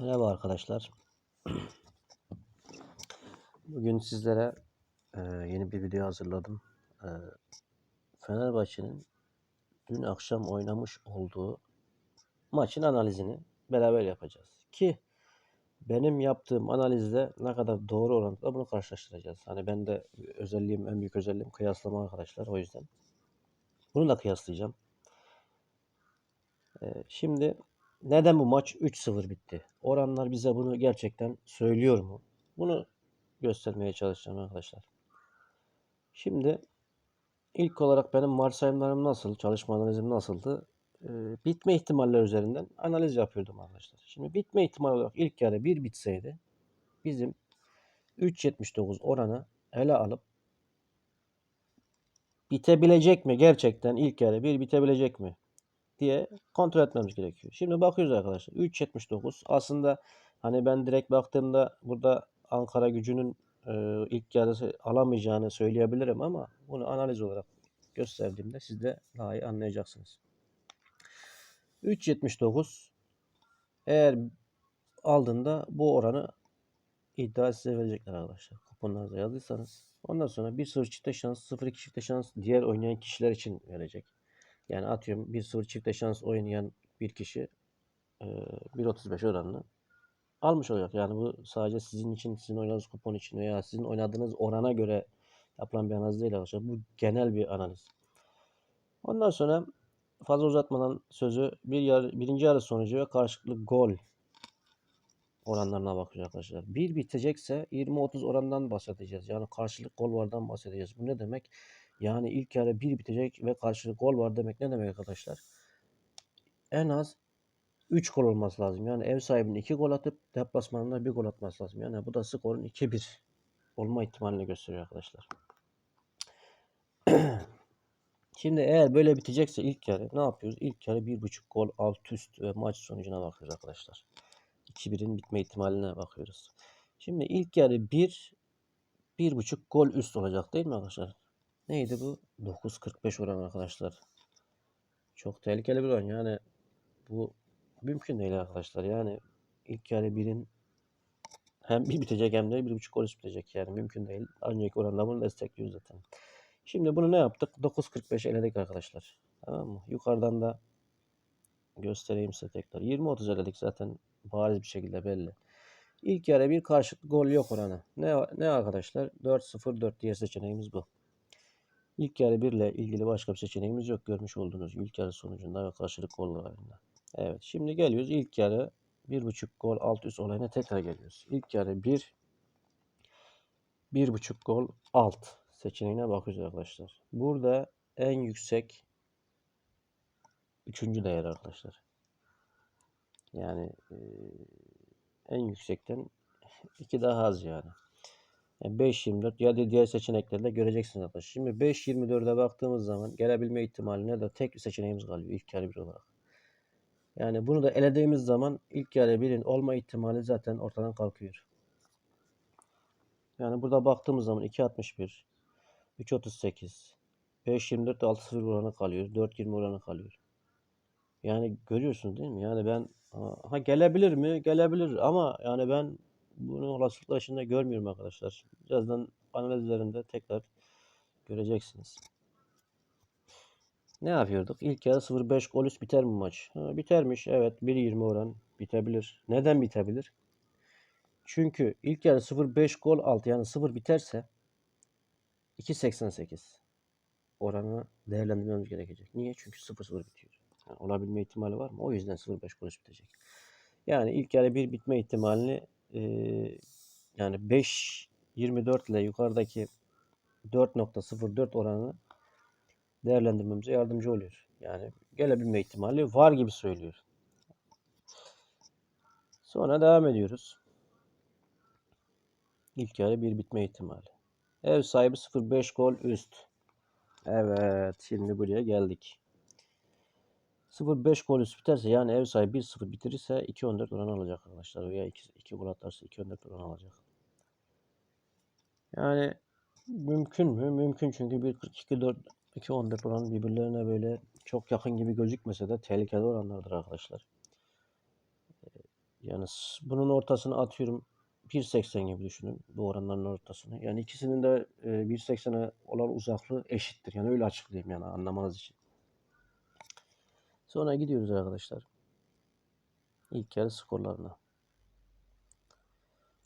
Merhaba arkadaşlar. Bugün sizlere e, yeni bir video hazırladım. E, Fenerbahçe'nin dün akşam oynamış olduğu maçın analizini beraber yapacağız. Ki benim yaptığım analizle ne kadar doğru orantıda bunu karşılaştıracağız. Hani ben de özelliğim, en büyük özelliğim kıyaslama arkadaşlar. O yüzden bunu da kıyaslayacağım. E, şimdi neden bu maç 3-0 bitti? Oranlar bize bunu gerçekten söylüyor mu? Bunu göstermeye çalışacağım arkadaşlar. Şimdi ilk olarak benim varsayımlarım nasıl, çalışma analizim nasıldı? Ee, bitme ihtimaller üzerinden analiz yapıyordum arkadaşlar. Şimdi bitme ihtimali olarak ilk yarı 1 bitseydi bizim 3.79 oranı ele alıp bitebilecek mi gerçekten ilk yarı 1 bitebilecek mi diye kontrol etmemiz gerekiyor. Şimdi bakıyoruz arkadaşlar. 3.79 aslında hani ben direkt baktığımda burada Ankara gücünün e, ilk yarısı alamayacağını söyleyebilirim ama bunu analiz olarak gösterdiğimde siz de daha iyi anlayacaksınız. 3.79 eğer aldığında bu oranı iddia size verecekler arkadaşlar. Kuponlarınıza yazdıysanız. Ondan sonra 1-0 çifte şans, 0-2 çifte şans diğer oynayan kişiler için verecek. Yani atıyorum 1-0 çifte şans oynayan bir kişi e, 1.35 oranını almış olacak. Yani bu sadece sizin için, sizin oynadığınız kupon için veya sizin oynadığınız orana göre yapılan bir analiz değil arkadaşlar. Bu genel bir analiz. Ondan sonra fazla uzatmadan sözü bir yarı, birinci yarı sonucu ve karşılıklı gol oranlarına bakacağız arkadaşlar. Bir bitecekse 20-30 orandan bahsedeceğiz. Yani karşılık gol vardan bahsedeceğiz. Bu ne demek? Yani ilk yarı bir bitecek ve karşılık gol var demek ne demek arkadaşlar? En az 3 gol olması lazım. Yani ev sahibinin 2 gol atıp deplasmanında 1 gol atması lazım. Yani bu da skorun 2-1 olma ihtimalini gösteriyor arkadaşlar. Şimdi eğer böyle bitecekse ilk yarı ne yapıyoruz? İlk yarı 1.5 gol alt üst ve maç sonucuna bakıyoruz arkadaşlar. 2-1'in bitme ihtimaline bakıyoruz. Şimdi ilk yarı 1 1.5 gol üst olacak değil mi arkadaşlar? Neydi bu? 9.45 oran arkadaşlar. Çok tehlikeli bir oran. Yani bu mümkün değil arkadaşlar. Yani ilk yarı birin hem bir bitecek hem de bir buçuk üst bitecek. Yani mümkün değil. Önceki oranda bunu destekliyor zaten. Şimdi bunu ne yaptık? 9.45 eledik arkadaşlar. Tamam mı? Yukarıdan da göstereyim size tekrar. 20-30 eledik zaten bariz bir şekilde belli. İlk yarı bir karşılıklı gol yok oranı. Ne, ne arkadaşlar? 4-0-4 diğer seçeneğimiz bu. İlk yarı 1 ile ilgili başka bir seçeneğimiz yok. Görmüş olduğunuz ilk yarı sonucunda ve karşılık gollarında. Evet şimdi geliyoruz ilk yarı 1.5 gol alt üst olayına tekrar geliyoruz. İlk yarı 1 1.5 gol alt seçeneğine bakıyoruz arkadaşlar. Burada en yüksek üçüncü değer arkadaşlar. Yani e, en yüksekten iki daha az yani. Yani 5.24 ya da diğer seçeneklerde göreceksiniz arkadaşlar. Şimdi 5.24'e baktığımız zaman gelebilme ihtimaline de tek bir seçeneğimiz kalıyor ilk yarı bir olarak. Yani bunu da elediğimiz zaman ilk yarı birin olma ihtimali zaten ortadan kalkıyor. Yani burada baktığımız zaman 2.61, 3.38, 5.24 6.0 oranı kalıyor. 4.20 oranı kalıyor. Yani görüyorsunuz değil mi? Yani ben ha gelebilir mi? Gelebilir ama yani ben bunu olasılıkla içinde görmüyorum arkadaşlar. Birazdan analizlerinde tekrar göreceksiniz. Ne yapıyorduk? İlk yarı 0-5 gol üst biter mi maç? Ha, bitermiş. Evet 1.20 oran bitebilir. Neden bitebilir? Çünkü ilk yarı 0-5 gol altı yani 0 biterse 2.88 oranı değerlendirmemiz gerekecek. Niye? Çünkü 0-0 bitiyor. Yani olabilme ihtimali var mı? O yüzden 0-5 gol üst bitecek. Yani ilk yarı 1 bitme ihtimalini e, yani 5.24 ile yukarıdaki 4.04 oranını değerlendirmemize yardımcı oluyor. Yani gelebilme ihtimali var gibi söylüyor. Sonra devam ediyoruz. İlk yarı bir bitme ihtimali. Ev sahibi 0-5 gol üst. Evet şimdi buraya geldik. 0-5 gol üst biterse yani ev sahibi 1-0 bitirirse 2-14 oran alacak arkadaşlar. Veya 2, 2 gol atarsa 2-14 oran alacak. Yani mümkün mü? Mümkün çünkü 1-42-4 2-14 oran birbirlerine böyle çok yakın gibi gözükmese de tehlikeli oranlardır arkadaşlar. Yani bunun ortasını atıyorum 1.80 gibi düşünün bu oranların ortasını. Yani ikisinin de e, 1.80'e olan uzaklığı eşittir. Yani öyle açıklayayım yani anlamanız için. Sonra gidiyoruz arkadaşlar. İlk yarı skorlarına.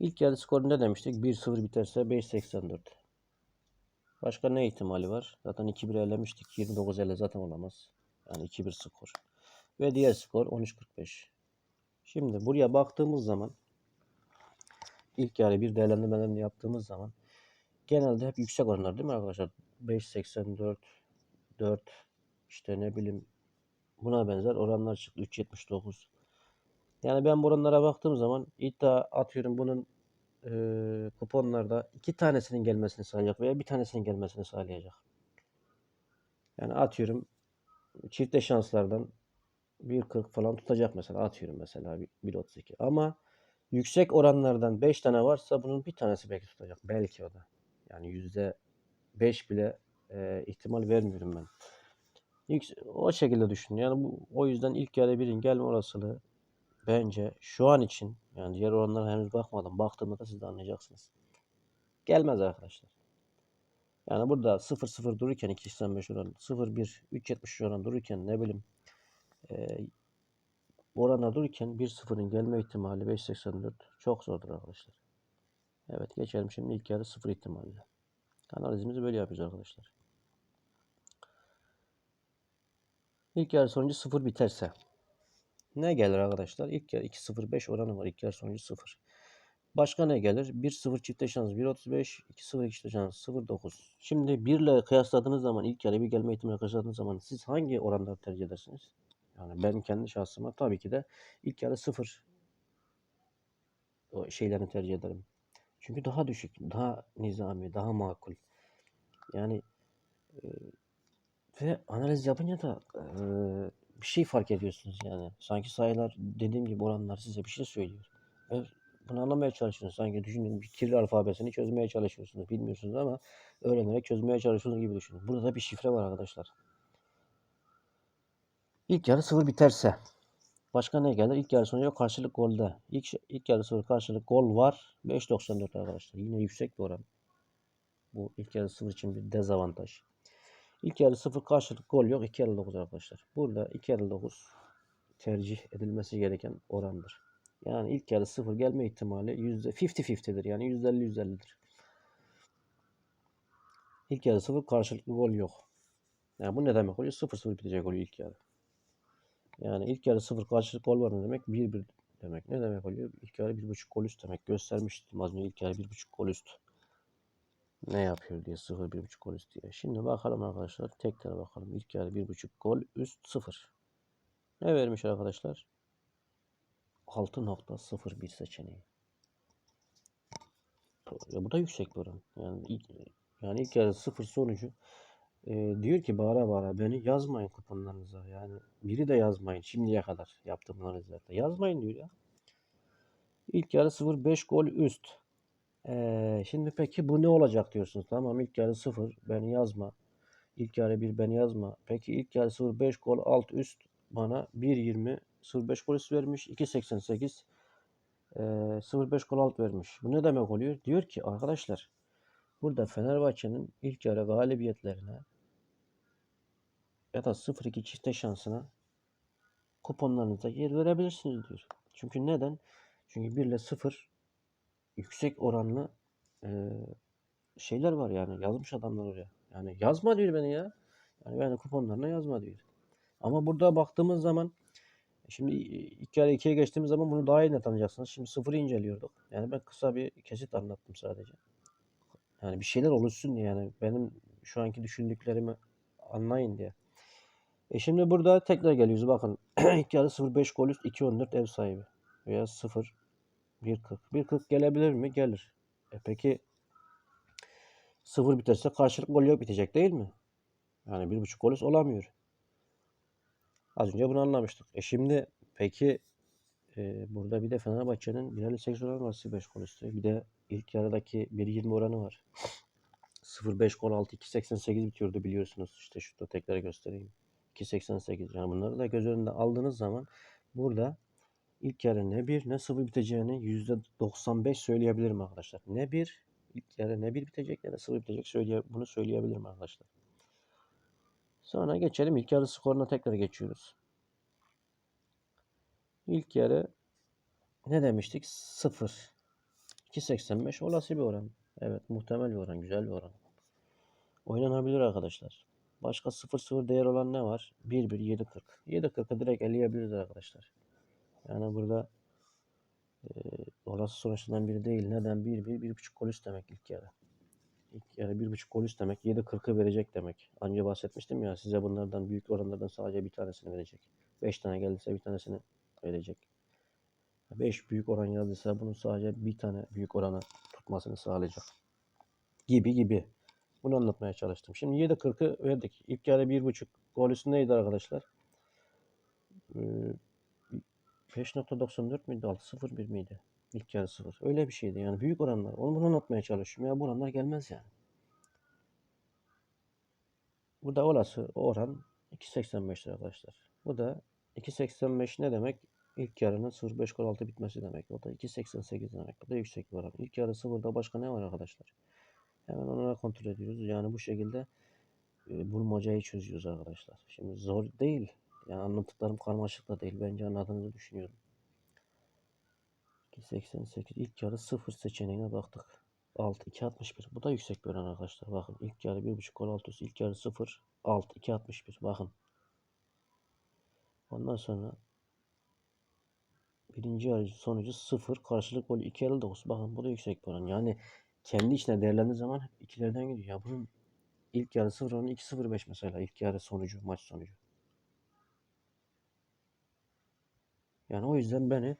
İlk yarı skoru ne demiştik? 1-0 biterse 5.84. Başka ne ihtimali var? Zaten 2-1 elemiştik. 29 ele zaten olamaz. Yani 2-1 skor. Ve diğer skor 13.45. Şimdi buraya baktığımız zaman ilk yarı bir değerlendirmelerini yaptığımız zaman genelde hep yüksek oranlar değil mi arkadaşlar? 5.84 4 işte ne bileyim buna benzer oranlar çıktı. 3.79 yani ben bu oranlara baktığım zaman iddia atıyorum bunun e, kuponlarda iki tanesinin gelmesini sağlayacak veya bir tanesinin gelmesini sağlayacak. Yani atıyorum çifte şanslardan 1.40 falan tutacak mesela atıyorum mesela 1.32 ama yüksek oranlardan 5 tane varsa bunun bir tanesi belki tutacak. Belki o da. Yani yüzde 5 bile e, ihtimal vermiyorum ben. Yüks- o şekilde düşün. Yani bu o yüzden ilk yarı birin gelme olasılığı bence şu an için yani diğer oranlara henüz bakmadım. Baktığımda da siz de anlayacaksınız. Gelmez arkadaşlar. Yani burada 0-0 dururken 2.85 oran, 0-1, 3.70 oran dururken ne bileyim e, bu oranlar dururken 1-0'ın gelme ihtimali 5.84 çok zordur arkadaşlar. Evet geçelim şimdi ilk yarı 0 ihtimalle. Analizimizi böyle yapıyoruz arkadaşlar. İlk yarı sonucu 0 biterse ne gelir arkadaşlar? İlk yarı 2.05 oranı var. İlk yarı sonucu 0. Başka ne gelir? 1-0 çifte şans 1.35, 2-0 çifte şans 0.9. Şimdi 1 ile kıyasladığınız zaman ilk yarı bir gelme ihtimali kıyasladığınız zaman siz hangi oranları tercih edersiniz? Yani ben kendi şahsıma tabii ki de ilk yarı 0 o şeylerini tercih ederim. Çünkü daha düşük, daha nizami, daha makul. Yani e, ve analiz yapınca da e, bir şey fark ediyorsunuz yani. Sanki sayılar dediğim gibi oranlar size bir şey söylüyor. Ve bunu anlamaya çalışıyorsunuz. Sanki düşünün bir kirli alfabesini çözmeye çalışıyorsunuz. Bilmiyorsunuz ama öğrenerek çözmeye çalışıyorsunuz gibi düşünün. Burada da bir şifre var arkadaşlar. İlk yarı sıfır biterse başka ne gelir? İlk yarı sonucu karşılık golde. İlk, ilk yarı sıfır karşılık gol var. 5.94 arkadaşlar. Yine yüksek bir oran. Bu ilk yarı sıfır için bir dezavantaj. İlk yarı sıfır karşılık gol yok. 2 yarı 9 arkadaşlar. Burada 2 yarı 9 tercih edilmesi gereken orandır. Yani ilk yarı sıfır gelme ihtimali yüzde 50-50'dir. Yani %50 %50'dir. İlk yarı sıfır karşılıklı gol yok. Yani bu ne demek oluyor? 0-0 bitecek oluyor ilk yarı. Yani ilk yarı sıfır karşılık gol var ne demek? 1-1 demek. Ne demek oluyor? İlk yarı 1.5 gol üst demek. Göstermiştim az önce ilk yarı 1.5 gol üst. Ne yapıyor diye 0 1.5 gol üst diye. Şimdi bakalım arkadaşlar. Tekrar bakalım. İlk yarı 1.5 gol üst 0. Ne vermiş arkadaşlar? 6.01 seçeneği. Ya bu da yüksek bir oran. Yani ilk, yani ilk yarı 0 sonucu e, diyor ki bağıra bağıra beni yazmayın kuponlarınıza. Yani biri de yazmayın şimdiye kadar yaptığım analizlerde. Yazmayın diyor ya. İlk yarı 0-5 gol üst. Ee, şimdi peki bu ne olacak diyorsunuz. Tamam ilk yarı 0 beni yazma. İlk yarı 1 beni yazma. Peki ilk yarı 0-5 gol alt üst bana 1.20 0-5 gol üst vermiş. 2.88 ee, 0-5 gol alt vermiş. Bu ne demek oluyor? Diyor ki arkadaşlar burada Fenerbahçe'nin ilk yarı galibiyetlerine ya da 0-2 çifte şansına kuponlarınıza yer verebilirsiniz diyor. Çünkü neden? Çünkü 1 ile 0 yüksek oranlı e, şeyler var yani yazmış adamlar oraya. Yani yazma diyor beni ya. Yani beni kuponlarına yazma diyor. Ama burada baktığımız zaman şimdi ilk yarı ikiye geçtiğimiz zaman bunu daha iyi net anlayacaksınız. Şimdi sıfırı inceliyorduk. Yani ben kısa bir kesit anlattım sadece. Yani bir şeyler oluşsun diye yani benim şu anki düşündüklerimi anlayın diye. E şimdi burada tekrar geliyoruz. Bakın ilk yarı 0-5 gol üst 2-14 ev sahibi. Veya 0 1.40. 1.40 gelebilir mi? Gelir. E peki 0 biterse karşılık gol yok bitecek değil mi? Yani 1.5 gol üst olamıyor. Az önce bunu anlamıştık. E şimdi peki e, burada bir de Fenerbahçe'nin 1.58 oranı var 0.5 gol üstü. Bir de ilk yarıdaki 1.20 oranı var. 0.5 gol 6 2.88 bitiyordu biliyorsunuz. İşte şurada tekrar göstereyim. 2.88 yani bunları da göz önünde aldığınız zaman burada ilk yarı ne 1 ne 0 biteceğini %95 söyleyebilirim arkadaşlar. Ne 1 ilk yarı ne 1 bitecek ne de 0 bitecek söyleye, bunu söyleyebilirim arkadaşlar. Sonra geçelim ilk yarı skoruna tekrar geçiyoruz. İlk yarı ne demiştik? 0. 2.85 olası bir oran. Evet muhtemel bir oran. Güzel bir oran. Oynanabilir arkadaşlar. Başka 0-0 değer olan ne var? 1-1 7.40. 7.40'ı direkt eleyebiliriz arkadaşlar. Yani burada e, olası sonuçlardan biri değil. Neden? 1-1 1.5 gol üst demek ilk yarı. İlk yarı 1.5 gol üst demek. 7.40'ı verecek demek. Önce bahsetmiştim ya size bunlardan büyük oranlardan sadece bir tanesini verecek. 5 tane geldiyse bir tanesini verecek. 5 büyük oran yazdıysa bunun sadece bir tane büyük oranı tutmasını sağlayacak. Gibi gibi. Bunu anlatmaya çalıştım. Şimdi 7.40'ı verdik. İlk yarı 1.5 gol üstündeydi arkadaşlar. Ee, 5.94 müydü? 6.01 miydi? İlk yarı 0. Öyle bir şeydi. Yani büyük oranlar. Onu bunu anlatmaya çalışıyorum. Ya bu oranlar gelmez yani. Burada olası oran 2.85 arkadaşlar. Bu da 2.85 ne demek? İlk yarının 0.5 gol altı bitmesi demek. O da 2.88 demek. Bu da yüksek bir oran. İlk yarı 0'da başka ne var arkadaşlar? Hemen onlara kontrol ediyoruz. Yani bu şekilde e, bulmacayı çözüyoruz arkadaşlar. Şimdi zor değil. Yani anlattıklarım karmaşık da değil. Bence anladığınızı düşünüyorum. 2.88 ilk yarı 0 seçeneğine baktık. 6 2.61. Bu da yüksek bir oran arkadaşlar. Bakın ilk yarı 1.5 gol altı üstü. İlk yarı 0 6 2.61. Bakın. Ondan sonra birinci yarı sonucu 0 karşılık gol 2.59. Bakın bu da yüksek bir oran. Yani kendi içine değerlendiği zaman ikilerden gidiyor. Ya bunun ilk yarı 0 oranı 2.05 mesela. ilk yarı sonucu, maç sonucu. Yani o yüzden beni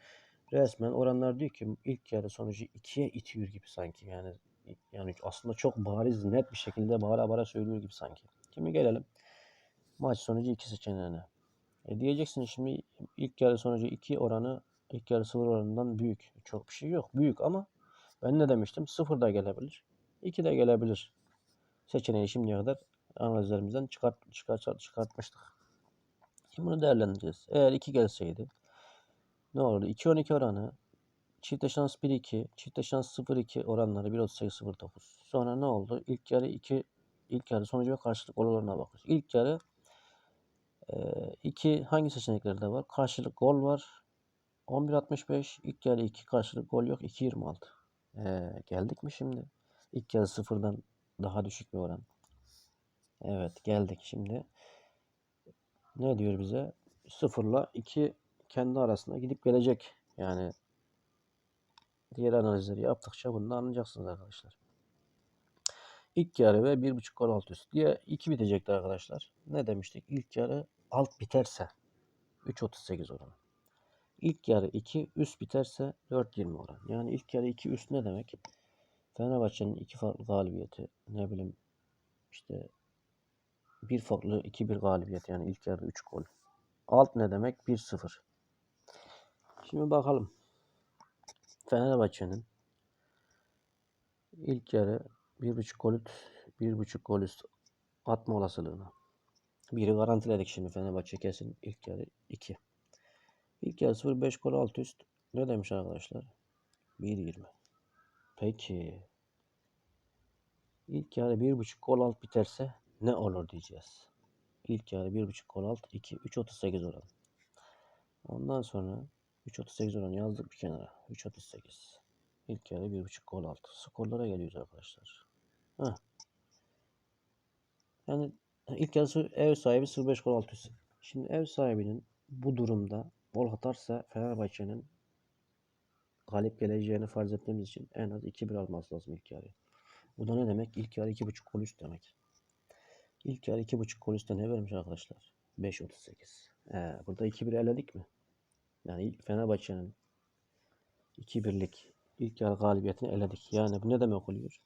resmen oranlar diyor ki ilk yarı sonucu 2'ye itiyor gibi sanki. Yani yani aslında çok bariz net bir şekilde bağıra bağıra söylüyor gibi sanki. Şimdi gelelim maç sonucu 2 seçeneğine. E diyeceksiniz şimdi ilk yarı sonucu 2 oranı ilk yarı 0 oranından büyük. Çok bir şey yok. Büyük ama ben ne demiştim? 0 da gelebilir. 2 de gelebilir. Seçeneği şimdiye kadar analizlerimizden çıkart, çıkart, çıkartmıştık. Şimdi bunu değerlendireceğiz. Eğer 2 gelseydi ne olurdu? 2-12 oranı çifte şans 1-2, çifte şans 0-2 oranları 1.38-0.9. Sonra ne oldu? İlk yarı 2 ilk yarı sonucu ve karşılık oranına bakıyoruz. İlk yarı 2 hangi seçeneklerde var? Karşılık gol var. 11.65 ilk yarı 2 karşılık gol yok 2.26. Ee, geldik mi şimdi? İlk yarı sıfırdan daha düşük bir oran. Evet geldik şimdi. Ne diyor bize? Sıfırla 2 kendi arasında gidip gelecek. Yani diğer analizleri yaptıkça bunu da anlayacaksınız arkadaşlar. İlk yarı ve 1.5 gol alt üst diye 2 bitecekti arkadaşlar. Ne demiştik? İlk yarı alt biterse 3.38 oranı. İlk yarı 2 üst biterse 4.20 oran. Yani ilk yarı 2 üst ne demek? Fenerbahçe'nin iki farklı galibiyeti ne bileyim işte bir farklı 2-1 galibiyet yani ilk yarıda 3 gol. Alt ne demek? 1-0. Şimdi bakalım. Fenerbahçe'nin ilk yarı 1.5 gol üst, 1.5 gol üst atma olasılığını. Biri garantiledik şimdi Fenerbahçe kesin ilk yarı 2. İlk yarı 0-5 gol alt üst. Ne demiş arkadaşlar? 1.20. Peki. İlk yarı 1.5 gol alt biterse ne olur diyeceğiz. İlk yarı 1.5 gol alt 2 3.38 oran. Ondan sonra 3.38 oran yazdık bir kenara. 3.38. İlk yarı 1.5 gol alt. Skorlara geliyoruz arkadaşlar. Heh. Yani ilk yarı ev sahibi 0.5 gol alt üstü. Şimdi ev sahibinin bu durumda gol atarsa Fenerbahçe'nin galip geleceğini farz ettiğimiz için en az 2-1 alması lazım ilk yarı. Bu da ne demek? İlk yarı 2.5 gol üst demek. İlk yarı 2.5 gol üstte ne vermiş arkadaşlar? 5.38. Ee, burada 2-1 eledik mi? Yani Fenerbahçe'nin 2-1'lik ilk yarı galibiyetini eledik. Yani bu ne demek oluyor?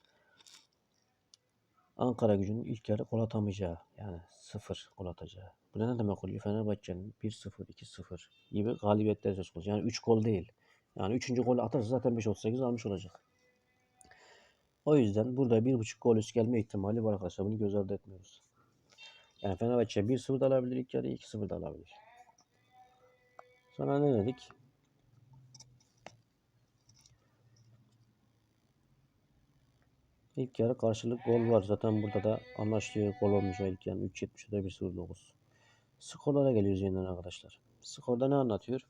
Ankara gücünün ilk yarı gol atamayacağı yani 0 gol atacağı. Bu ne demek oluyor? Fenerbahçe'nin 1-0, 2-0 gibi galibiyetler söz konusu. Yani 3 gol değil. Yani 3. golü atarsa zaten 5-38 almış olacak. O yüzden burada 1.5 gol üst gelme ihtimali var arkadaşlar. Bunu göz ardı etmiyoruz. Yani Fenerbahçe 1-0 da alabilir ilk yarı 2-0 da alabilir. Sana ne dedik? İlk yarı karşılık gol var. Zaten burada da anlaştığı gol olmuş o ilk yarı. 3.70'de 1.09. Skorlara geliyoruz yeniden arkadaşlar. Skorda ne anlatıyor?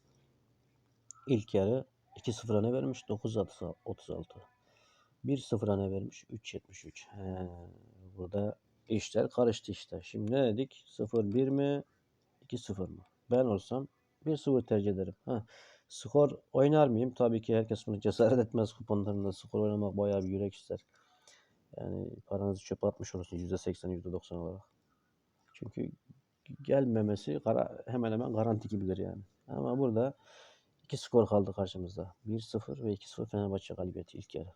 İlk yarı 2-0 öne vermiş. 9.36. 1-0 öne vermiş. 3.73. Burada işler karıştı işte. Şimdi ne dedik? 0-1 mi? 2-0 mı? Ben olsam 1-0 tercih ederim. Ha, skor oynar mıyım? Tabii ki herkes bunu cesaret etmez kuponlarında. Skor oynamak bayağı bir yürek ister. Yani paranızı çöpe atmış olursunuz %80, %90 olarak. Çünkü gelmemesi gara- hemen hemen garanti gibidir yani. Ama burada iki skor kaldı karşımızda. 1-0 ve 2-0 Fenerbahçe galibiyeti ilk yarı.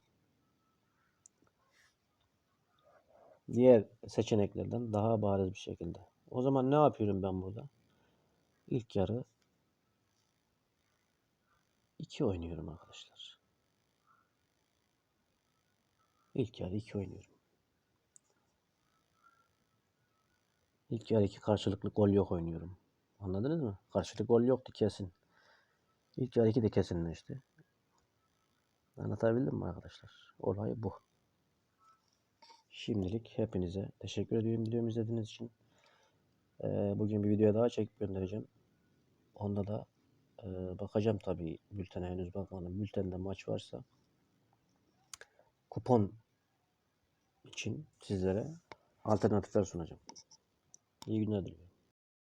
Diğer seçeneklerden daha bariz bir şekilde. O zaman ne yapıyorum ben burada? İlk yarı 2 oynuyorum arkadaşlar. İlk yarı 2 oynuyorum. İlk yarı 2 karşılıklı gol yok oynuyorum. Anladınız mı? Karşılıklı gol yoktu kesin. İlk yarı 2 de kesinleşti. Anlatabildim mi arkadaşlar? Olay bu. Şimdilik hepinize teşekkür ediyorum videomu izlediğiniz için. Ee, bugün bir video daha çekip göndereceğim. Onda da e, bakacağım tabii bültene henüz bakmadım. Bültende maç varsa kupon için sizlere alternatifler sunacağım. İyi günler diliyorum.